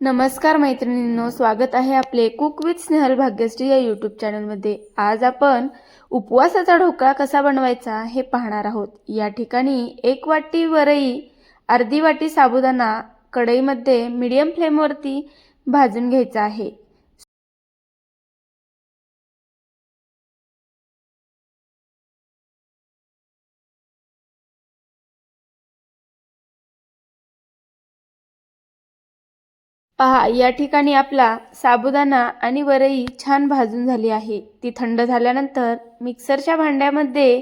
नमस्कार मैत्रिणींनो स्वागत आहे आपले कुक विथ स्नेहल भाग्यश्री या यूट्यूब चॅनलमध्ये आज आपण उपवासाचा ढोकळा कसा बनवायचा हे पाहणार आहोत. या ठिकाणी एक वाटी वरई अर्धी वाटी साबुदाणा कढईमध्ये मीडियम फ्लेमवरती भाजून घ्यायचा आहे. पहा या ठिकाणी आपला साबुदाणा आणि वरई छान भाजून झाली आहे. ती थंड झाल्यानंतर मिक्सरच्या भांड्यामध्ये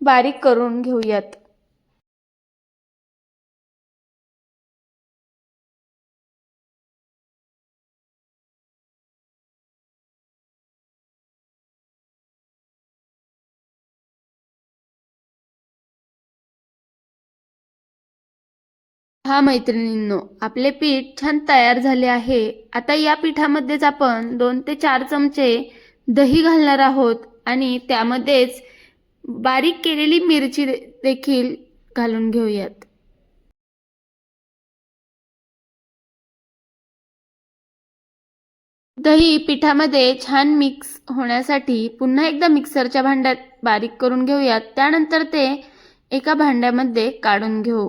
बारीक करून घेऊयात. हा मैत्रिणींनो आपले पीठ छान तयार झाले आहे. आता या पिठामध्येच आपण दोन ते चार चमचे दही घालणार आहोत आणि त्यामध्येच बारीक केलेली मिरची देखील घालून घेऊयात. दही पिठामध्ये छान मिक्स होण्यासाठी पुन्हा एकदा मिक्सरच्या भांड्यात बारीक करून घेऊयात. त्यानंतर ते एका भांड्यामध्ये काढून घेऊ.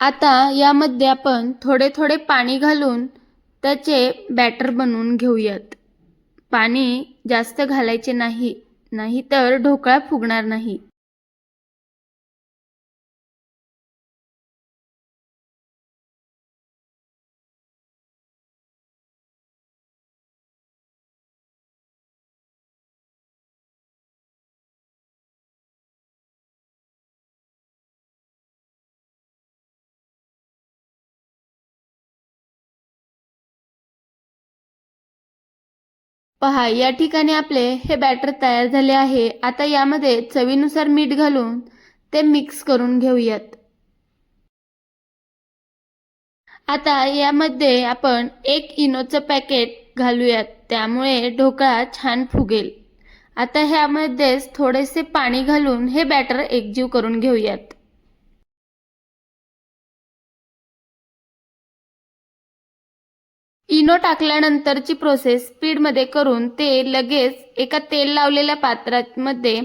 आता यामध्ये आपण थोडे थोडे पाणी घालून त्याचे बॅटर बनवून घेऊयात. पाणी जास्त घालायचे नाही नाहीतर ढोकळा फुगणार नाही. पहा या ठिकाणी आपले हे बॅटर तयार झाले आहे. आता यामध्ये चवीनुसार मीठ घालून ते मिक्स करून घेऊयात. आता यामध्ये आपण एक इनोचं पॅकेट घालूयात. त्यामुळे ढोकळा छान फुगेल. आता ह्यामध्येच थोडेसे पाणी घालून हे बॅटर एकजीव करून घेऊयात. इनो टाकल्यानंतरची प्रोसेस स्पीडमध्ये करून ते लगेच एका तेल लावलेल्या पात्रामध्ये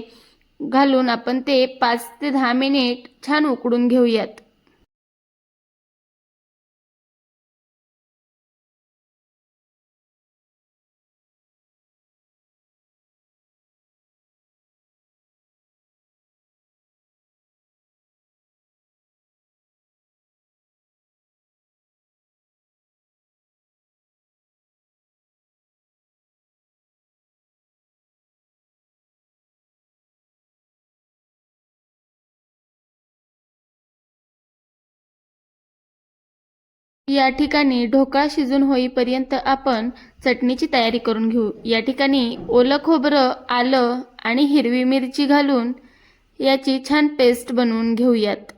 घालून आपण ते पाच ते दहा मिनिट छान उकडून घेऊयात. या ठिकाणी ढोकळा शिजून होईपर्यंत आपण चटणीची तयारी करून घेऊ. या ठिकाणी ओलं खोबरं आलं आणि हिरवी मिरची घालून याची छान पेस्ट बनवून घेऊयात.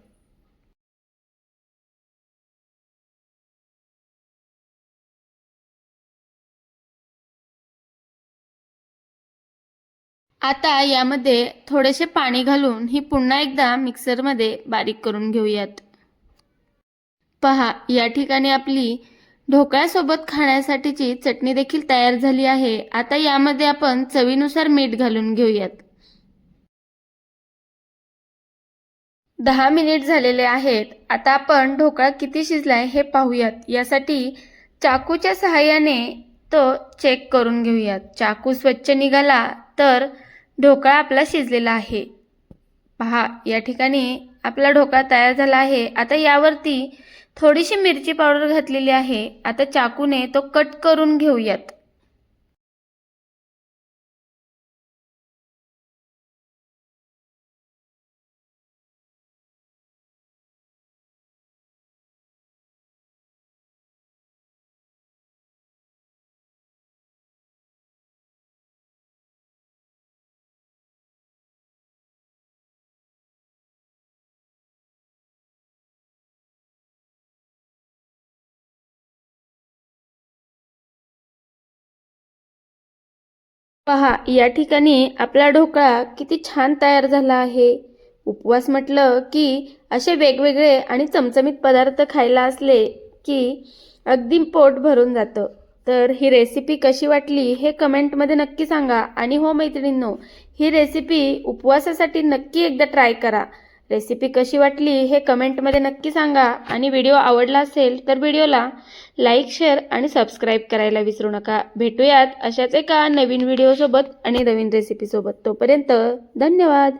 आता यामध्ये थोडेसे पाणी घालून ही पुन्हा एकदा मिक्सरमध्ये बारीक करून घेऊयात. पहा या ठिकाणी आपली ढोकळ्यासोबत खाण्यासाठीची चटणी देखील तयार झाली आहे. आता यामध्ये आपण चवीनुसार मीठ घालून घेऊयात. दहा मिनिट झालेले आहेत. आता आपण ढोकळा किती शिजलाय हे पाहूयात. यासाठी चाकूच्या सहाय्याने तो चेक करून घेऊयात. चाकू स्वच्छ निघाला तर ढोकळा आपला शिजलेला आहे. पहा या ठिकाणी आपला ढोकळा तयार झाला आहे. आता यावरती थोडीशी मिरची पावडर घातलेली आहे. आता चाकूने तो कट करून घेऊयात. पहा या ठिकाणी आपला ढोकळा किती छान तयार झाला आहे. उपवास म्हटलं की असे वेगवेगळे आणि चमचमीत पदार्थ खायला असले की अगदी पोट भरून जातं. तर ही रेसिपी कशी वाटली हे कमेंटमध्ये नक्की सांगा. आणि हो मैत्रिणींनो ही रेसिपी उपवासासाठी नक्की एकदा ट्राय करा. रेसिपी कशी वाटली हे कमेंटमध्ये नक्की सांगा. आणि व्हिडिओ आवडला असेल तर व्हिडिओला लाईक शेअर आणि सबस्क्राईब करायला विसरू नका. भेटूयात अशाच एका नवीन व्हिडिओसोबत आणि नवीन रेसिपीसोबत तोपर्यंत धन्यवाद.